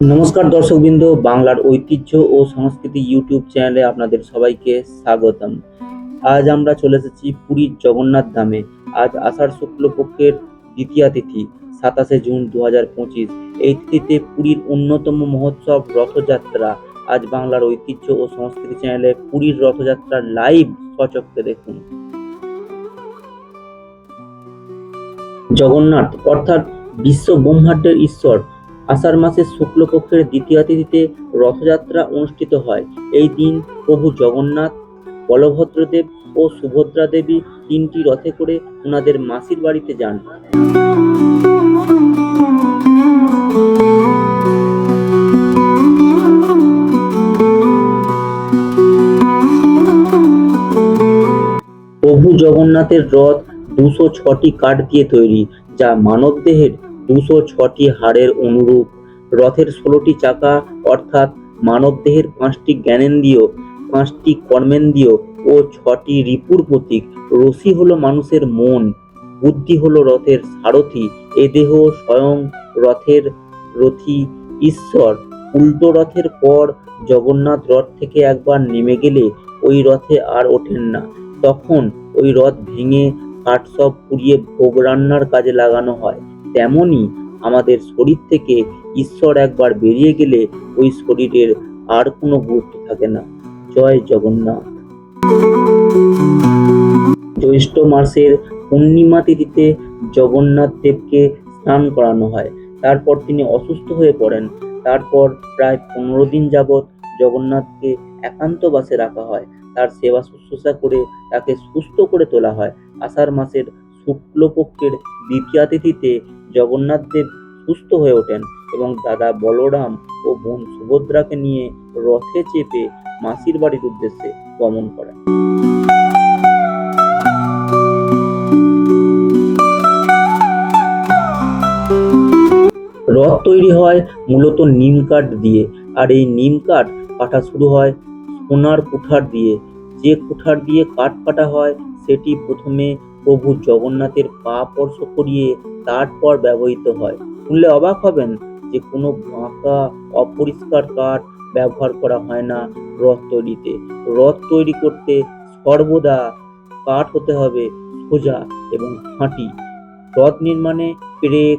নমস্কার দর্শকবৃন্দ, বাংলার ঐতিহ্য ও সংস্কৃতি ইউটিউব চ্যানেলে আপনাদের সবাইকে স্বাগতম। আজ আমরা চলে এসেছি পুরীর জগন্নাথ ধামে। আজ আষাঢ় শুক্লপক্ষের দ্বিতীয়া তিথি, সাতাশে জুন দু পঁচিশ। এই তিথিতে পুরীর অন্যতম মহোৎসব রথযাত্রা। আজ বাংলার ঐতিহ্য ও সংস্কৃতি চ্যানেলে পুরীর রথযাত্রার লাইভ সচক্ষে দেখুন। জগন্নাথ, অর্থাৎ বিশ্ব ব্রহ্মাণ্ডের ঈশ্বর আষাঢ় মাসের শুক্লপক্ষের দ্বিতীয় তিথিতে রথযাত্রা অনুষ্ঠিত হয়। এই দিন প্রভু জগন্নাথ, বলভদ্রদেব ও সুভদ্রা দেবী তিনটি রথে করে ওনাদের মাসির বাড়িতে যান। প্রভু জগন্নাথের রথ দুশো ছটি কাঠ দিয়ে তৈরি, যা মানবদেহের দুশো ছটি হাড়ের অনুরূপ। রথের ষোলোটি চাকা, অর্থাৎ মানবদেহের পাঁচটি জ্ঞানেন্দ্রিয়, পাঁচটি কর্মেন্দ্রীয় ও ছটি রিপুর প্রতীক। রশি হলো মানুষের মন, বুদ্ধি হলো রথের সারথি। এ দেহ স্বয়ং রথের রথি ঈশ্বর। উল্টো রথের পর জগন্নাথ রথ থেকে একবার নেমে গেলে ওই রথে আর ওঠেন না। তখন ওই রথ ভেঙে কাঠ সব পুড়িয়ে ভোগ রান্নার কাজে লাগানো হয়। তেমনি আমাদের শরীর থেকে ঈশ্বর একবার বেরিয়ে গেলে ওই শরীরের আর কোনো গুরুত্ব থাকে না। জয় জগন্নাথ। জ্যৈষ্ঠ মাসের পূর্ণিমা তিথিতে জগন্নাথ দেবকে স্নান করানো হয়। তারপর তিনি অসুস্থ হয়ে পড়েন। তারপর প্রায় পনেরো দিন যাবৎ জগন্নাথকে একান্তবাসে রাখা হয়। তার সেবা শুশ্রূষা করে তাকে সুস্থ করে তোলা হয়। আষাঢ় মাসের শুক্লপক্ষের দ্বিতীয়া তিথিতে জগন্নাথ দেব সুস্থ হয়ে ওঠেন এবং দাদা বলরাম ও বোন সুভদ্রাকে নিয়ে রথে চেপে মাসির বাড়ির উদ্দেশ্যে গমন করেন। রথ তৈরি হয় মূলত নিম কাঠ দিয়ে আর এই নিম কাঠ কাটা শুরু হয় সোনার কুঠার দিয়ে। যে কুঠার দিয়ে কাঠ কাটা হয়, সেটি প্রথমে প্রভু জগন্নাথের পা স্পর্শ করিয়ে তারপর ব্যবহৃত হয়। শুনলে অবাক হবেন যে কোনো বাঁকা অপরিষ্কার কাঠ ব্যবহার করা হয় না রথ তৈরিতে। রথ তৈরি করতে সর্বদা কাঠ হতে হবে, সোজা এবং খাঁটি রথ নির্মাণে পেরেক,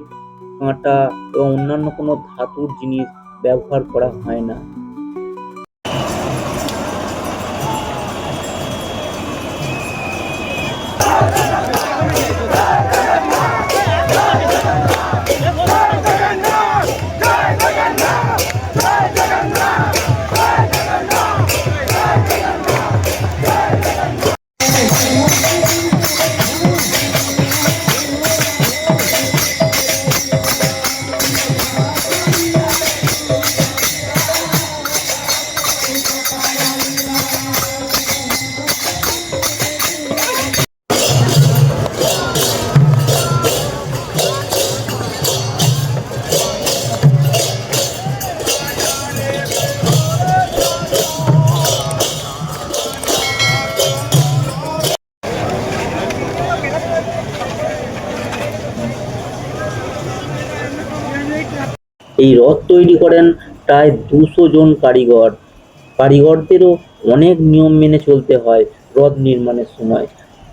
কাঁটা এবং অন্যান্য কোনো ধাতুর জিনিস ব্যবহার করা হয় না। এই রথ তৈরি করেন প্রায় দুশো জন কারিগর। কারিগরদেরও অনেক নিয়ম মেনে চলতে হয় রথ নির্মাণের সময়।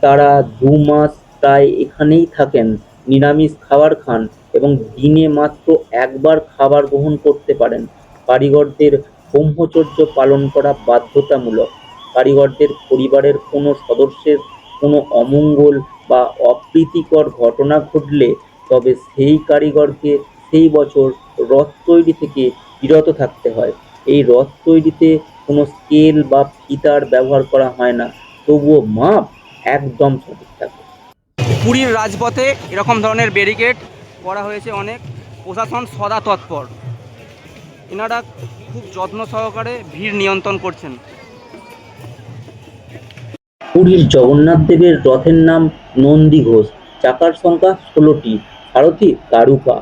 তারা দু মাস প্রায় এখানেই থাকেন, নিরামিষ খাবার খান এবং দিনে মাত্র একবার খাবার গ্রহণ করতে পারেন। কারিগরদের ব্রহ্মচর্য পালন করা বাধ্যতামূলক। কারিগরদের পরিবারের কোনো সদস্যের কোনো অমঙ্গল বা অপ্রীতিকর ঘটনা ঘটলে তবে সেই কারিগরকে সেই বছর রথ তৈরি থেকে বিরত থাকতে হয়। এই রথ তৈরিতে কোনো স্কেল বা ফিতার ব্যবহার করা হয় না। তবুও মাপ একদম সঠিক থাকে। পুরীর রাজপথে এরকম ধরনের ব্যারিকেড করা হয়েছে অনেক। প্রশাসন সদা তৎপর। এনারা খুব যত্ন সহকারে ভিড় নিয়ন্ত্রণ করছেন। পুরীর জগন্নাথ দেবের রথের নাম নন্দী ঘোষ। চাকার সংখ্যা ষোলোটি। সারথি দারুকা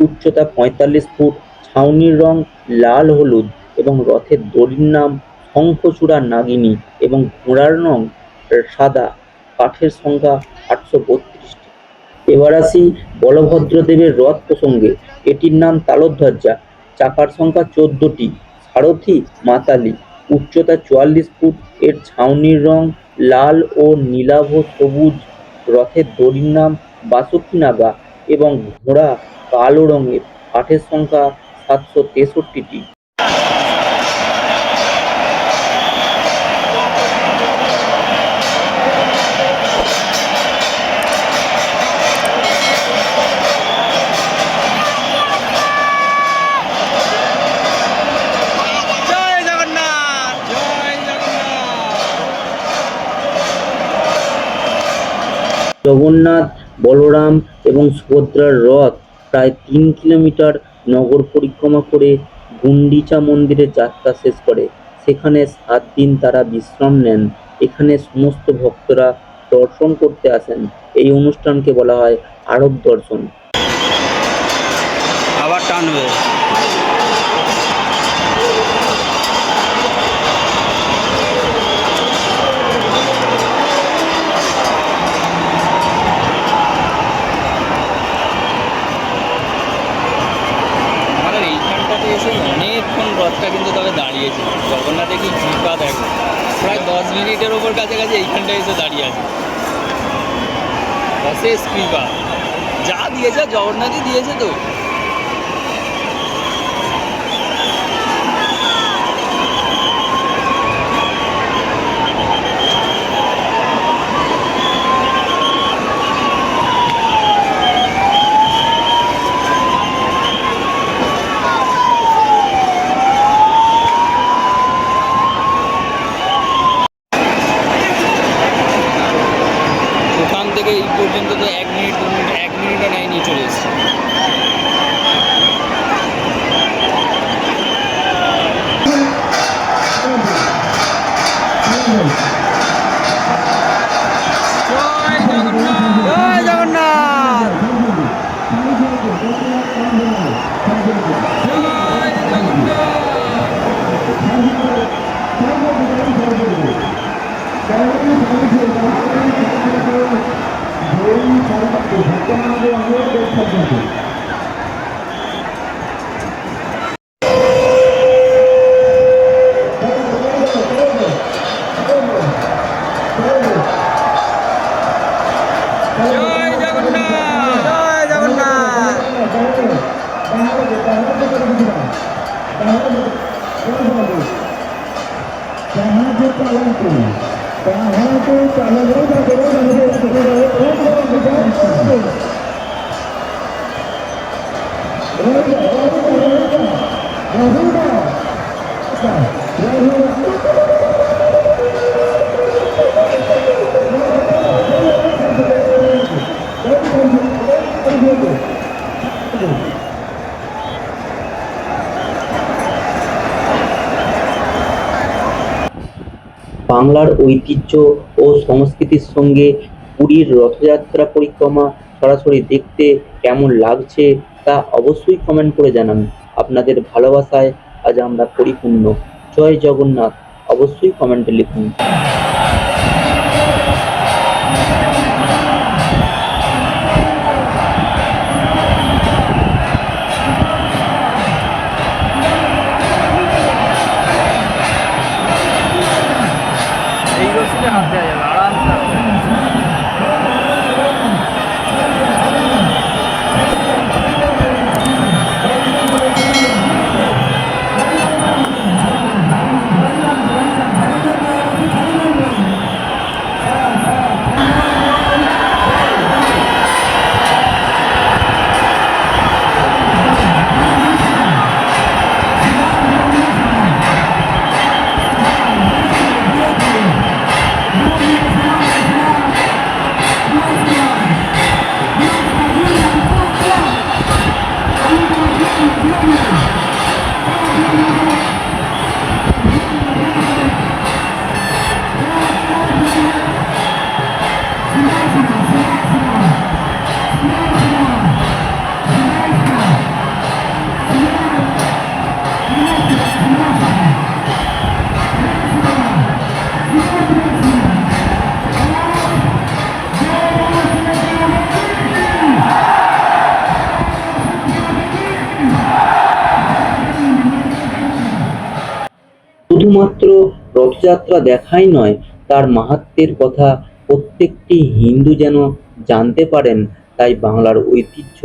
উচ্চতা পঁয়তাল্লিশ ফুট, ছাউনির রং লাল হলুদ এবং রথের দড়ির নাম শঙ্খচূড়া নাগিনী এবং ঘোড়ার রং সাদা, কাঠের সংখ্যা আটশো বত্রিশটি। এবার আসি বলভদ্র দেবের রথ প্রসঙ্গে। এটির নাম তালধ্বজা। চাকার সংখ্যা চোদ্দটি। সারথি মাতালি। উচ্চতা চুয়াল্লিশ ফুট। এর ছাউনির রং লাল ও নীলাভ সবুজ। রথের দড়ির নাম বাসুকি নাগা এবং ঘোড়া কালো রঙের কাঠের সংখ্যা সাতশো তেষট্টিটি। জগন্নাথ বলরাম এবং সুভদ্রার রথ প্রায় তিন কিলোমিটার নগর পরিক্রমা করে গুন্ডিচা মন্দিরে যাত্রা শেষ করে। সেখানে সাত দিন তারা বিশ্রাম নেন। এখানে সমস্ত ভক্তরা দর্শন করতে আসেন। এই অনুষ্ঠানকে বলা হয় আরব দর্শন। আবার টানবে। মিনিটের ওপর কাছাকাছি এইখানটায় এসে দাঁড়িয়ে আছে। অশেষ কৃপা। যা দিয়েছে জগন্নাথই দিয়েছে তো ওখান থেকে এই পর্যন্ত তো এক মিনিট দু মিনিট এক মিনিটও নেয়নি চলে এসছে জয় জগন্নাথ। জয় জাহাজে পালন করি জাহাজে পালন রহিবা রহিবা রহিবা বাংলার ঐতিহ্য ও সংস্কৃতির সঙ্গে পুরীর রথযাত্রা পরিক্রমা সরাসরি দেখতে কেমন লাগছে তা অবশ্যই কমেন্ট করে জানান। আপনাদের ভালোবাসায় আজ আমরা পরিপূর্ণ। জয় জগন্নাথ, অবশ্যই কমেন্টে লিখুন। এই শুধুমাত্র রথযাত্রা দেখাই নয়, তার মাহাত্ম্যের কথা প্রত্যেকটি হিন্দু যেন জানতে পারেন, তাই বাংলার ঐতিহ্য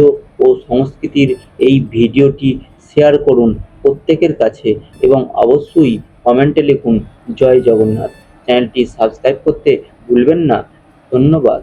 ও সংস্কৃতির এই ভিডিওটি শেয়ার করুন প্রত্যেকের কাছে এবং অবশ্যই কমেন্টে লিখুন, জয় জগন্নাথ। চ্যানেলটি সাবস্ক্রাইব করতে ভুলবেন না। ধন্যবাদ।